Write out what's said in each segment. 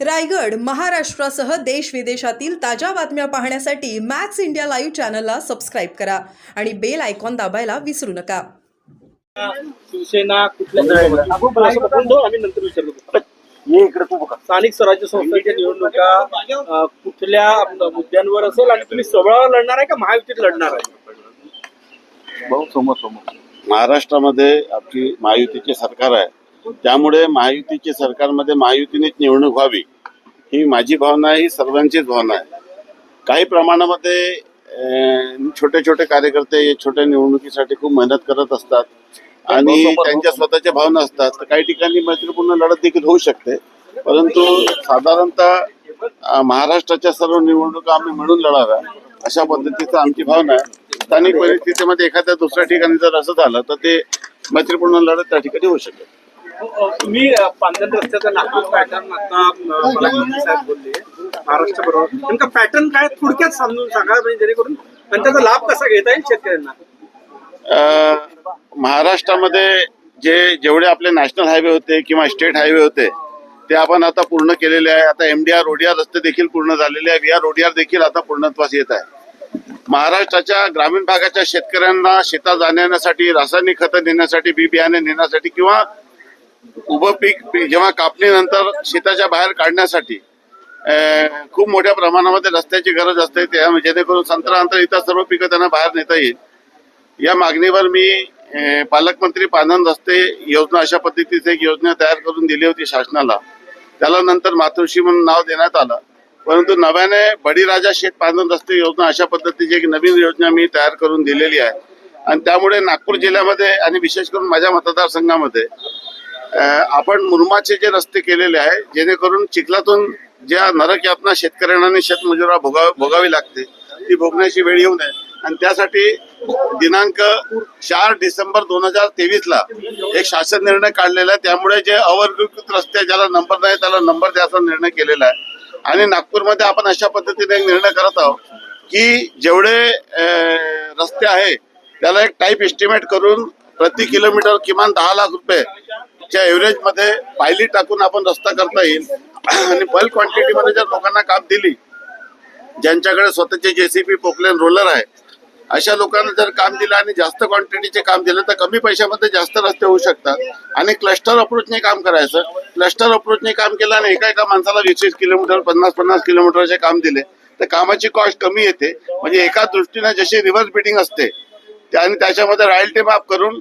रायगड महाराष्ट्रासह देश विदेशातील ताज्या बातम्या पाहण्यासाठी मॅक्स इंडिया लाईव्ह चॅनलला सबस्क्राईब करा आणि बेल आयकॉन दाबायला विसरू नका. शिवसेना कुठल्या असं बघून दो, आम्ही नंतर विचारतो ये इकडे तू बघा. स्थानिक स्वराज्य संस्थांच्या निवडणुका कुठल्या मुद्द्यांवर असेल आणि तुम्ही सोबळावर लढणार आहे का महायुतीत लढणार आहे? भाऊ समोर समोर महाराष्ट्रामध्ये आपली महायुतीचे सरकार आहे. त्यामुळे महायुतीच्या सरकारमध्ये महायुतीनेच निवडणूक व्हावी ही माझी भावना आहे ही सर्वांचीच भावना आहे. काही प्रमाणामध्ये छोटे छोटे कार्यकर्ते या छोट्या निवडणुकीसाठी खूप मेहनत करत असतात आणि त्यांच्या स्वतःच्या भावना असतात. तर काही ठिकाणी मैत्रीपूर्ण लढत देखील होऊ शकते. परंतु साधारणतः महाराष्ट्राच्या सर्व निवडणुका आम्ही मिळून लढाव्या अशा पद्धतीचं आमची भावना आहे. स्थानिक परिस्थितीमध्ये एखाद्या दुसऱ्या ठिकाणी जर असं झालं तर ते मैत्रीपूर्ण लढत त्या ठिकाणी होऊ शकेल तुम्ही अं, रस्त्याचा नागपूर पॅटर्न आता मला साहेब बोलले महाराष्ट्र बरोबर नेमका पॅटर्न काय थोडक्यात समजून सांगा म्हणजे जेणेकरून आणि त्याचा लाभ कसा घेता येईल शेतकऱ्यांना? महाराष्ट्रामध्ये जे जेवढे आपले नॅशनल हायवे होते किंवा स्टेट हायवे होते ते आपण आता पूर्ण केलेले आहे. आता एमडीआर ओडीआर रस्ते देखील पूर्ण झालेले आहे. व्हीआर ओडीआर देखील आता पूर्णत्वास येत आहे. महाराष्ट्राच्या ग्रामीण भागाच्या शेतकऱ्यांना शेतात जाण्यासाठी रासायनिक खतं नेण्यासाठी बी बियाणे नेण्यासाठी किंवा उभं पीक जेव्हा कापणीनंतर शेताच्या बाहेर काढण्यासाठी खूप मोठ्या प्रमाणामध्ये रस्त्याची गरज असते. त्या जेणेकरून संत्रानंतर इतर सर्व पिकं त्यांना बाहेर नेता येईल. या मागणीवर मी पालकमंत्री पानन रस्ते योजना अशा पद्धतीची एक योजना तयार करून दिली होती शासनाला. त्याला नंतर मातृश्री म्हणून नाव देण्यात आलं. परंतु नव्याने बडीराजा शेत पांधन रस्ते योजना अशा पद्धतीची एक नवीन योजना मी तयार करून दिलेली आहे. आणि त्यामुळे नागपूर जिल्ह्यामध्ये आणि विशेष करून माझ्या मतदारसंघामध्ये आपण मुरमाचे जे रस्ते केलेले आहे जेणेकरून चिखलातून ज्या नरक यातना शेतकऱ्यांना आणि शेतमजुरा भोगा भोगावी लागते. ती भोगण्याची वेळ येऊ नये. आणि त्यासाठी दिनांक चार डिसेंबर दोन हजार तेवीस ला एक शासन निर्णय काढलेला आहे. त्यामुळे जे अवर्गीकृत रस्ते ज्याला नंबर नाही त्याला नंबर द्यायचा निर्णय केलेला आहे. आणि नागपूरमध्ये आपण अशा पद्धतीने एक निर्णय करत आहोत की जेवढे रस्ते आहे त्याला एक टाईप एस्टिमेट करून प्रति किलोमीटर किमान दहा लाख रुपये च्या एव्हरेजमध्ये पायली टाकून आपण रस्ता करता येईल. आणि बल्क क्वांटिटीमध्ये जर लोकांना काम दिली ज्यांच्याकडे स्वतःचे जेसीबी पोकलेन रोलर आहे अशा लोकांना जर काम दिलं आणि जास्त क्वांटिटीचे काम दिलं तर कमी पैशामध्ये जास्त रस्ते होऊ शकतात. आणि क्लस्टर अप्रोचने काम करायचं. क्लस्टर अप्रोचने काम केलं आणि एका एका माणसाला वीस वीस किलोमीटर पन्नास पन्नास किलोमीटरचे काम दिले तर कामाची कॉस्ट कमी येते. म्हणजे एका दृष्टीने जशी रिव्हर्स बिडिंग असते त्या- आणि त्याच्यामध्ये रॉयल्टी माफ करून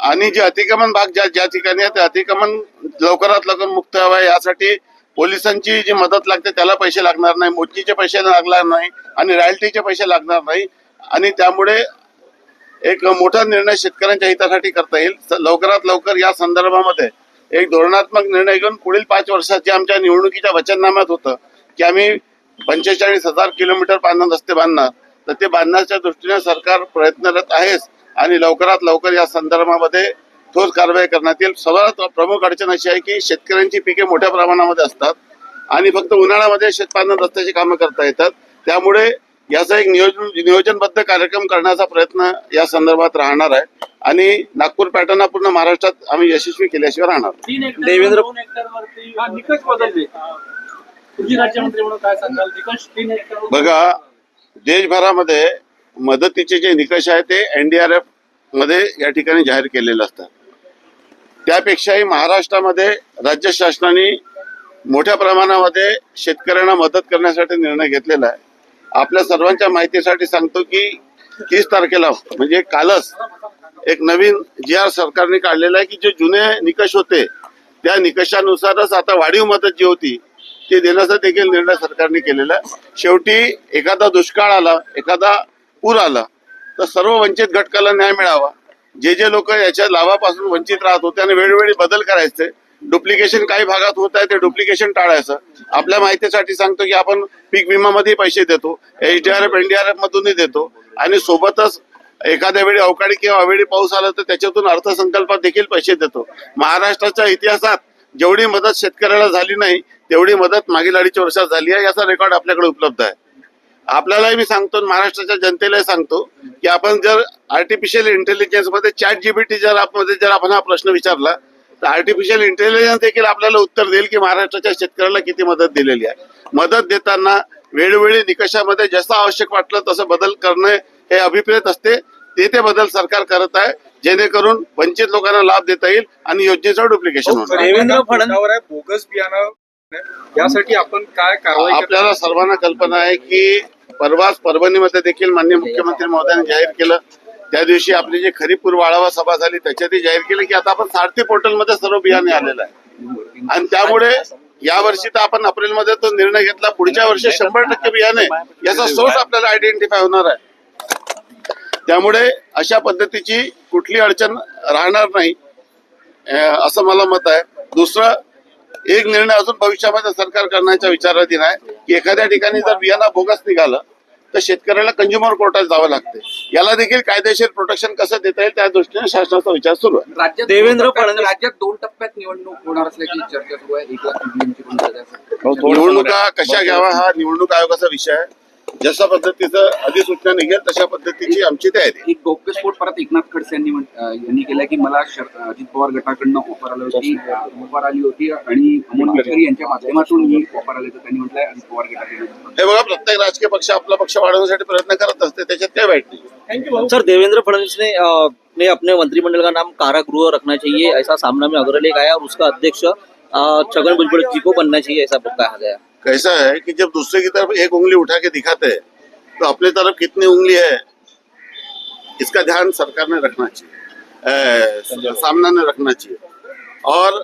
आणि जे अतिक्रमण भाग ज्या ज्या ठिकाणी आहे ते अतिक्रमण लवकरात लवकर मुक्त व्हावं यासाठी पोलिसांची जी मदत लागते त्याला पैसे लागणार नाही मोचीचे पैसे लागणार नाही आणि रॉयल्टीचे पैसे लागणार नाही. आणि त्यामुळे एक मोठा निर्णय शेतकऱ्यांच्या हितासाठी करता येईल. लवकरात लवकर या संदर्भामध्ये एक धोरणात्मक निर्णय घेऊन पुढील पाच वर्षात जे आमच्या निवडणुकीच्या वचननाम्यात होतं की आम्ही पंचेचाळीस हजार किलोमीटर बांधून रस्ते बांधणार तर ते बांधण्याच्या दृष्टीने सरकार प्रयत्नरत आहेच. आणि लवकरात लवकर या संदर्भामध्ये ठोस कारवाई करण्यात येईल. सर्वात प्रमुख अडचण अशी आहे की शेतकऱ्यांची पिके मोठ्या प्रमाणामध्ये असतात आणि फक्त उन्हाळ्यामध्ये शेतपालन रस्त्याची कामं करता येतात. त्यामुळे याचा एक नियोजन नियोजनबद्ध कार्यक्रम करण्याचा प्रयत्न या संदर्भात राहणार आहे. आणि नागपूर पॅटर्न पूर्ण महाराष्ट्रात आम्ही यशस्वी केल्याशिवाय राहणार. नाही. तीन हेक्टर देवेंद्र हा, बघा देशभरामध्ये मदतीचे जे निकष आहेत ते एनडीआरएफ मध्ये या ठिकाणी जाहीर केलेले असतात त्यापेक्षाही महाराष्ट्रामध्ये राज्य शासनाने मोठ्या प्रमाणामध्ये शेतकऱ्यांना मदत करण्यासाठी निर्णय घेतलेला आहे. आपल्या सर्वांच्या माहितीसाठी सांगतो की तीस तारखेला म्हणजे कालच एक नवीन जी आर सरकारने काढलेला आहे की जे जुने निकष होते त्या निकषानुसारच आता वाढीव मदत जी होती ते देण्याचा देखील निर्णय सरकारने केलेला आहे. शेवटी एखादा दुष्काळ आला एखादा पूर आला तर सर्व वंचित घटकाला न्याय मिळावा. जे जे लोक याच्या लाभापासून वंचित राहत होते आणि वेळोवेळी बदल करायचे डुप्लिकेशन काही भागात होत आहे ते डुप्लिकेशन टाळायचं. आपल्या माहितीसाठी सांगतो की आपण पीक विमामध्ये पैसे देतो एचडीआरएफ एनडीआरएफ मधूनही देतो आणि सोबतच एखाद्या वेळी अवकाळी किंवा अवेळी पाऊस आला तर त्याच्यातून अर्थसंकल्पात देखील पैसे देतो. महाराष्ट्राच्या इतिहासात जेवढी मदत शेतकऱ्याला झाली नाही तेवढी मदत मागील अडीच वर्षात झाली आहे याचा रेकॉर्ड आपल्याकडे उपलब्ध आहे. आपल्यालाही मी सांगतो आणि महाराष्ट्राच्या जनतेलाही सांगतो की आपण जर आर्टिफिशियल इंटेलिजन्समध्ये चॅट जीबीटी जर मध्ये जर आपण हा प्रश्न विचारला तर आर्टिफिशियल इंटेलिजन्स देखील आपल्याला उत्तर देईल की महाराष्ट्राच्या शेतकऱ्याला किती मदत दिलेली आहे. मदत देताना वेळोवेळी निकषामध्ये जसं आवश्यक वाटलं तसं बदल करणे हे अभिप्रेत असते. ते ते बदल सरकार करत आहे जेणेकरून वंचित लोकांना लाभ देता येईल आणि योजनेचं डुप्लिकेशन होणार. देवेंद्र फडणवीस बोगस बियाणं. यासाठी आपण काय कारवाई? आपल्याला सर्वांना कल्पना आहे की परवाच परभणीमध्ये देखील माननीय मुख्यमंत्री महोदयांनी जाहीर केलं. त्या दिवशी आपली जी खरीपूर वाळावा सभा झाली त्याच्यातही जाहीर केलं की आता आपण सारथी पोर्टलमध्ये सर्व बियाणे आलेलं आहे. आणि त्यामुळे या वर्षी तर आपण एप्रिलमध्ये तो निर्णय घेतला. पुढच्या वर्षी शंभर टक्के बियाणे याचा सोर्स आपल्याला आयडेंटिफाय होणार आहे. त्यामुळे अशा पद्धतीची कुठली अडचण राहणार नाही असं मला मत आहे. दुसरं एक निर्णय अजून भविष्यामध्ये सरकार करण्याच्या विचाराधीन आहे की एखाद्या ठिकाणी जर बियाणा बोगस निघालं तर शेतकऱ्याला कंझ्युमर कोर्टात जावं लागते. याला देखील कायदेशीर प्रोटेक्शन कसं देता येईल त्या दृष्टीने शासनाचा विचार सुरू आहे. राज्यात देवेंद्र फडणवीस- राज्यात दोन टप्प्यात निवडणूक होणार असल्याची चर्चा सुरू आहे. एक लाख आहे. निवडणुका कशा घ्यावा हा निवडणूक आयोगाचा विषय आहे. जशा पद्धतीचं अधिसूचना निघेल तशा पद्धतीची आमची तयारी. एक गौप्यस्फोट परत एकनाथ खडसे यांनी यांनी केला की मला अजित पवार गटाकडनं ऑफर आली होती ऑफर आली होती आणि अमोल मिटकरी यांच्या माध्यमातून ही ऑफर आली तर त्यांनी म्हटलंय अजित पवार गटाकडे हे बघा प्रत्येक राजकीय पक्ष आपला पक्ष वाढवण्यासाठी प्रयत्न करत असते त्याच्यात काय वाईट नाही. सर देवेंद्र फडणवीस ने ने अपने मंत्रिमंडल का नाम कारागृह रखना चाहिए ऐसा सामना में अग्रलेख आया और उसका अध्यक्ष छगन भुजबल जी को बनना चाहिए ऐसा कहा गया कैसा है कि जब दूसरे की तरफ एक उंगली उठा के दिखाते हैं तो अपनी तरफ कितनी उंगली है इसका ध्यान सरकार ने रखना चाहिए। सामना ने रखना चाहिए। और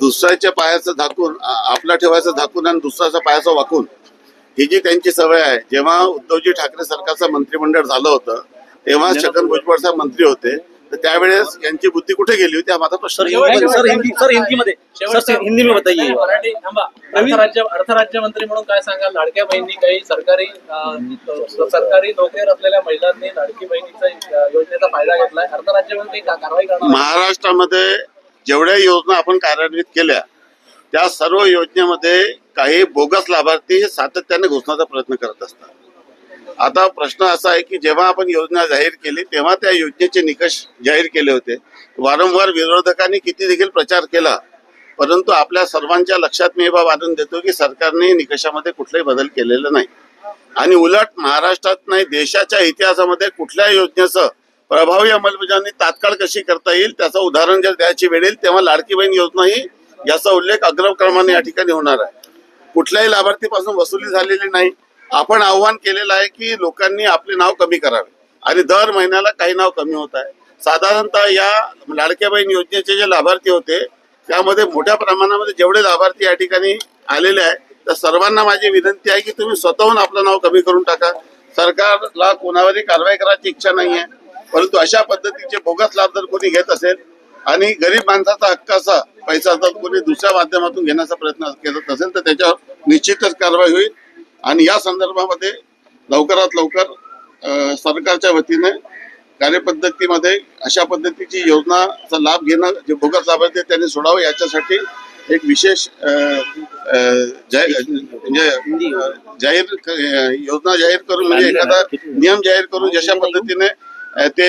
दुसऱ्याच्या पायाचं झाकून आपला ठेवायचं झाकून आणि दुसऱ्याच्या पायाचं वाकून ही जी त्यांची सवय आहे जेव्हा उद्धवजी ठाकरे सरकारचं मंत्रिमंडळ झालं होतं तेव्हा छगन भुजबळ. साहेब मंत्री होते तर त्यावेळेस यांची बुद्धी कुठे गेली होती? हा माझा प्रश्न सर आहे. हिंदी मध्ये सर हिंदी सर हिंदी मध्ये सर हिंदी में बताइए. मराठी थांबा. अर्थराज्य अर्थराज्यमंत्री म्हणून काय सांगाल? लाडक्या बहिणी काही सरकारी अं, सरकारी नोकरीवर असलेल्या महिलांनी लाडकी बहिणीचा अं, योजनेचा फायदा घेतलाय. अर्थराज्यमंत्री का कारवाई करणार? महाराष्ट्रामध्ये जेवढ्या योजना आपण कार्यान्वित केल्या त्या सर्व योजनेमध्ये काही बोगस लाभार्थी हे सातत्याने घोषणाचा प्रयत्न करत असतात. आता प्रश्न असा आहे की जेव्हा आपण योजना जाहीर केली तेव्हा त्या योजनेचे निकष जाहीर केले होते. वारंवार विरोधकांनी किती देखील प्रचार केला परंतु आपल्या सर्वांच्या लक्षात मी हे बाब आणून देतो की सरकारने निकषामध्ये कुठलाही बदल केलेला नाही. आणि उलट महाराष्ट्रात नाही देशाच्या इतिहासामध्ये कुठल्या योजनेचं प्रभावी अंमलबजावणी तात्काळ कशी करता येईल त्याचं उदाहरण जर द्यायची वेळ येईल तेव्हा लाडकी बहीण योजना ही याचा उल्लेख अग्रक्रमाने या ठिकाणी होणार आहे. कुठल्याही लाभार्थीपासून वसुली झालेली नाही आपण आव्हान केलेलं आहे की लोकांनी आपले नाव कमी करावे. आणि दर महिन्याला काही नाव कमी होत आहे. साधारणतः या लाडक्या बहीण योजनेचे जे लाभार्थी होते त्यामध्ये मोठ्या प्रमाणामध्ये जेवढे लाभार्थी या ठिकाणी आलेले आहे त्या सर्वांना माझी विनंती आहे की तुम्ही स्वतःहून आपलं नाव कमी करून टाका. सरकारला कोणावरही कारवाई करायची इच्छा नाही आहे परंतु अशा पद्धतीचे बोगस लाभ जर कोणी घेत असेल आणि गरीब माणसाचा हक्काचा पैसा जर कोणी दुसऱ्या माध्यमातून घेण्याचा प्रयत्न करत असेल तर त्याच्यावर निश्चितच कारवाई होईल. आणि या संदर्भामध्ये लवकरात लवकर सरकारच्या वतीने कार्यपद्धतीमध्ये अशा पद्धतीची योजनाचा लाभ घेणं जे बोगस लाभार्थी आहेत त्यांनी सोडावं. याच्यासाठी एक विशेष जाहीर म्हणजे योजना जाहीर करून म्हणजे एखादा नियम जाहीर करून जशा पद्धतीने ते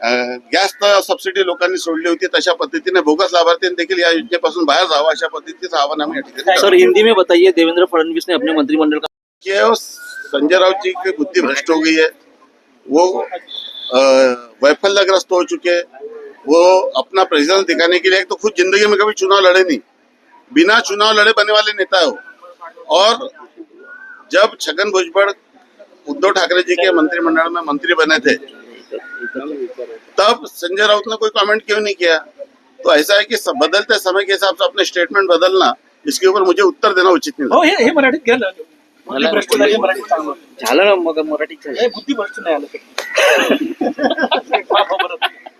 गॅस तर सबसिडी लोकांनी सोडली होती तशा पद्धतीने बोगस लाभार्थ्यांनी देखील या योजनेपासून बाहेर जावं अशा पद्धतीचं आवाहन आम्ही सर हिंदी में बताइए देवेंद्र फडणवीस ने अपने मंत्रिमंडल का संजय राउत जी की बुद्धि भ्रष्ट हो गई है। वो वैफल्यग्रस्त हो चुके हैं। वो अपना प्रेजेंस दिखाने के लिए तो खुद ज़िंदगी में कभी चुनाव लड़े नहीं। बिना चुनाव लड़े बनने वाले नेता हो। और जब छगन भुजबल उद्धव ठाकरे जी के मंत्रिमंडल में मंत्री बने थे तब संजय राउत ने कोई कमेंट क्यों नहीं किया? तो ऐसा है कि सब- बदलते समय के हिसाब से अपने स्टेटमेंट बदलना इसके ऊपर मुझे उत्तर देना उचित नहीं हो हे हे मराठीत घ्या ना. बुद्धिभ्रष्ट झाली मराठीत सांगा. झालं ना मग मराठीत हे बुद्धिभ्रष्ट नाही आलं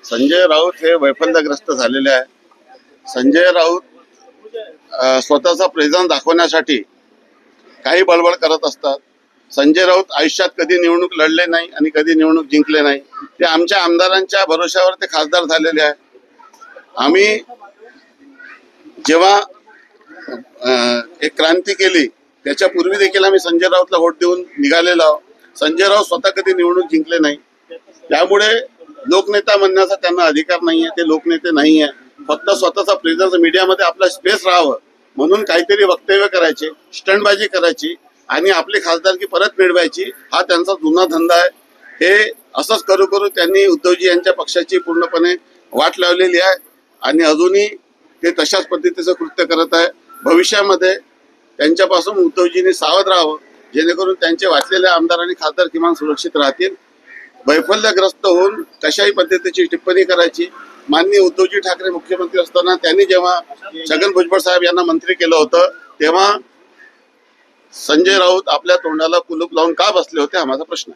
संजय राऊत हे वैफल्यग्रस्त झालेले आहे. संजय राऊत स्वतःचा प्रेझेन्स दाखवण्यासाठी काही बळबळ करत असतात. संजय राऊत आयुष्यात कधी निवडणूक लढले नाही आणि कधी निवडणूक जिंकले नाही. ते आमच्या आमदारांच्या भरोश्यावर ते खासदार झालेले आहे आम्ही जेव्हा एक क्रांती केली त्याच्यापूर्वी देखील आम्ही संजय राऊतला वोट देऊन निघालेलो आहोत. संजय राऊत स्वतः कधी निवडणूक जिंकले नाही. त्यामुळे लोकनेता म्हणण्याचा त्यांना अधिकार नाहीये ते लोकनेते नाही आहे फक्त स्वतःचा प्रेझन्स मीडियामध्ये आपला स्पेस राहावं. म्हणून काहीतरी वक्तव्य करायचे स्टंटबाजी करायची आणि आपली खासदारकी परत मिळवायची हा त्यांचा जुना धंदा आहे. हे असंच करू करू त्यांनी उद्धवजी यांच्या पक्षाची पूर्णपणे वाट लावलेली आहे. आणि अजूनही ते तशाच पद्धतीचं कृत्य करत आहे. भविष्यामध्ये त्यांच्यापासून उद्धवजींनी सावध राहावं जेणेकरून त्यांचे वाचलेले आमदार आणि खासदार किमान सुरक्षित राहतील. वैफल्यग्रस्त होऊन कशाही पद्धतीची टिप्पणी करायची माननीय उद्धवजी ठाकरे मुख्यमंत्री असताना त्यांनी जेव्हा छगन भुजबळ साहेब यांना मंत्री केलं होतं तेव्हा संजय राऊत आपल्या तोंडाला कुलूप लावून का बसले होते हा माझा प्रश्न